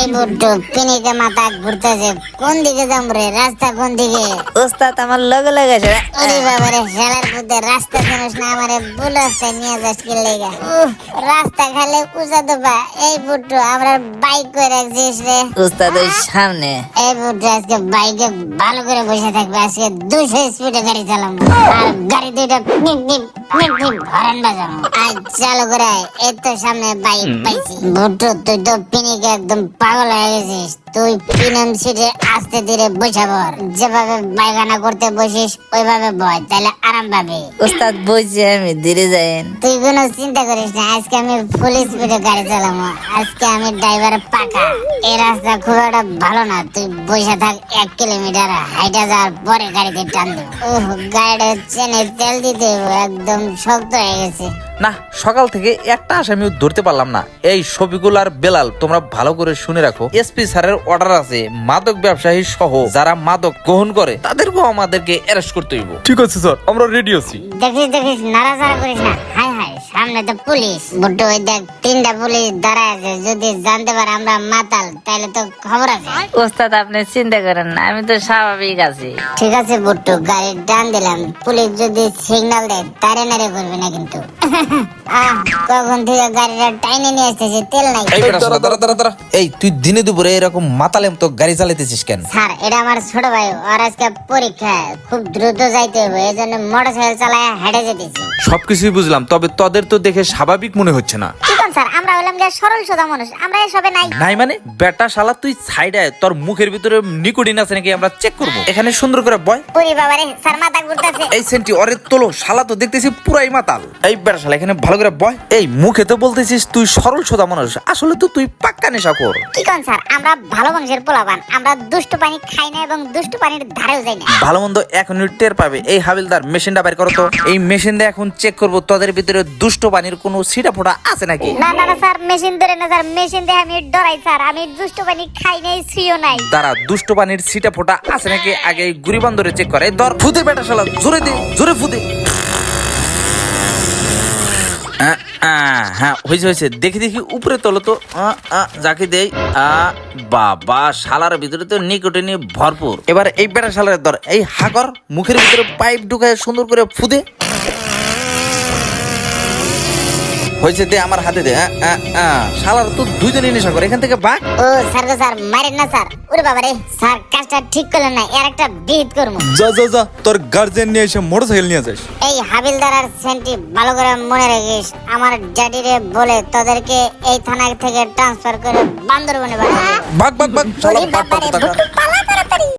এই বুট্টু পিনিকে মাথা ঘুরতেছে কোন দিকে যাম রে? রাস্তা কোন দিকে? ওস্তাদ আমার লগে লগে আছে। ওরে বাবারে শালার পুতে রাস্তা চিনিস না আমারে ভুল রাস্তায় নিয়ে যাস কি লেগা? রাস্তা খালে উঁচা দোপা এই বুট্টু আমরা বাইক করে রাখছিস রে। ওস্তাদ ওই সামনে। এই বুট্টু আজকে বাইকে ভালো করে বসে থাকবে আজকে দুশো স্পিডে গাড়ি চালাবো। আর গাড়ি দুইটা পিপ পিপ সামনে বাইক পাইছি। বুট্টু তুই তো পিনিকে একদম পাগল হয়ে গেছিস। তুই সিটে আস্তে ধীরে বসে পড় যেভাবে বাইগানা করতে বসিস ওইভাবে বয় তাহলে আরাম পাবি। ওস্তাদ বলছি আমি ধীরে যাইন তুই কোনো চিন্তা করিস না আজকে আমি ফুল স্পিডে গাড়ি চালাবো আজকে আমি ড্রাইভার পাকা। এই রাস্তা খুব একটা ভালো না তুই বসে থাক এক কিলোমিটার হাইটা যাওয়ার পরে গাড়িতে টান দেবো। গাড়িটা চেনে তেল দিতে একদম শক্ত হয়ে গেছে। না সকাল থেকে একটা আসামিও ধরতে পারলাম না। এই শফিকুল আর বেলাল তোমরা ভালো করে শুনে রাখো এসপি স্যারের অর্ডার আছে মাদক ব্যবসায়ী সহ যারা মাদক গ্রহণ করে তাদেরকেও আমাদেরকে অ্যারেস্ট করতে হইব। ঠিক আছে স্যার আমরা রেডি আছি। দেখিস দেখিস নাড়াচাড়া করিস না। হাই হাই সামনে তো পুলিশ। বুড্ডু ওই দেখ তিনটা পুলিশ দাঁড়ায় আছে। যদি জানতে পারে আমরা মাতাল তাহলে তো খবর আছে। ওস্তাদ আপনি চিন্তা করেন না আমি তো স্বাভাবিক আছি। ঠিক আছে বুট্টু গাড়ির ডান দিলাম। পুলিশ যদি সিগন্যাল দেয় তারে নারে করবে না কিন্তু। আহ, কখন গাড়িটা টাইনে নিয়ে আসতেছে তেল নাই। এই বেটা শালা, দাঁড়া দাঁড়া দাঁড়া। এই তুই দিনে দুপুরে এরকম মাতালেম তো গাড়ি চালাইতেছিস কেন? স্যার এটা আমার ছোট ভাই ওর আজকে পরীক্ষা খুব দ্রুত যাইতে হবে এই জন্য মোটর চালায় হেঁটে যেতেছি। সবকিছুই বুঝলাম তবে তোদের তো দেখে স্বাভাবিক মনে হচ্ছে না। কি কোন স্যার? আমরা হলাম যে সরল সোজা মানুষ আমরা এসবে নাই। নাই মানে? বেটা শালা তুই সাইডে তোর মুখের ভিতরে নিকোটিন আছে নাকি আমরা চেক করব? এখানে সুন্দর করে বয়। পুরি বাবারে স্যার মাথা ঘুরতেছে। এই সেন্টি অরে তোলো শালা তো দেখতেছি পুরাই মাতাল। এই বেটা শালা এখানে ভালো করে বয়। এই মুখে তো বলতেছিস তুই সরল সোজা মানুষ আসলে তো তুই পাক্কা নেশা কর কি কোন স্যার? আমরা ভালো বংশের পোলাপান আমরা দুষ্ট পানি খাই না এবং দুষ্ট পানির ধারেও যাই না। ভালো মন্দ এখন টের পাবে এই হাবিলদার মেশিনটা বের করো তো। এই মেশিন দিয়ে এখন চেক করব তোদের ভিতরে দুষ্ট পানির কোনো সিটা ফোটা আছে নাকি? না না না স্যার মেশিন ধরে না স্যার মেশিন দিয়ে আমি ডরাই স্যার। আমি দুষ্ট পানি খাই নাই শুয়েও নাই। দাঁড়া দুষ্ট পানির সিটা ফোটা আছে নাকি? আগে এই গুড়ি বন্দরে চেক করে। ধর ফুদে বেটা শালা জোরে দে জোরে ফুদে। আহ, হ্যাঁ হয়েছে হয়েছে। দেখি দেখি উপরে তোলো তো। যাকে দেই আ বাবা শালার ভিতরে তো নিকোটিনি ভরপুর। এবার এই বেটা শালার দর এই হাকর মুখের ভিতরে পাইপ ঢুকায় সুন্দর করে ফুদে। হয়েছে দে আমার হাতে দে আহ, আহ, আহ। শালার তো দুইজনই নেশা করে। এখান থেকে বাঘ। ও স্যার গো স্যার মারেন না স্যার। ওরে বাবা রে স্যার কাজটা ঠিক করলেন না এর একটা বিহিত করব যা যা যা তোর গার্জেন নিয়ে এসে মোটর সাইকেল নিয়ে যাস। এই হাবিলদার আর সেন্টি ভালো করে মনে রাখিস আমার ড্যাডিরে বলে তোদেরকে এই থানা থেকে ট্রান্সফার করে বান্দরবনে পাঠাবো। বাঘ বাঘ বাঘ শালা রে, বাঘ বুট্টু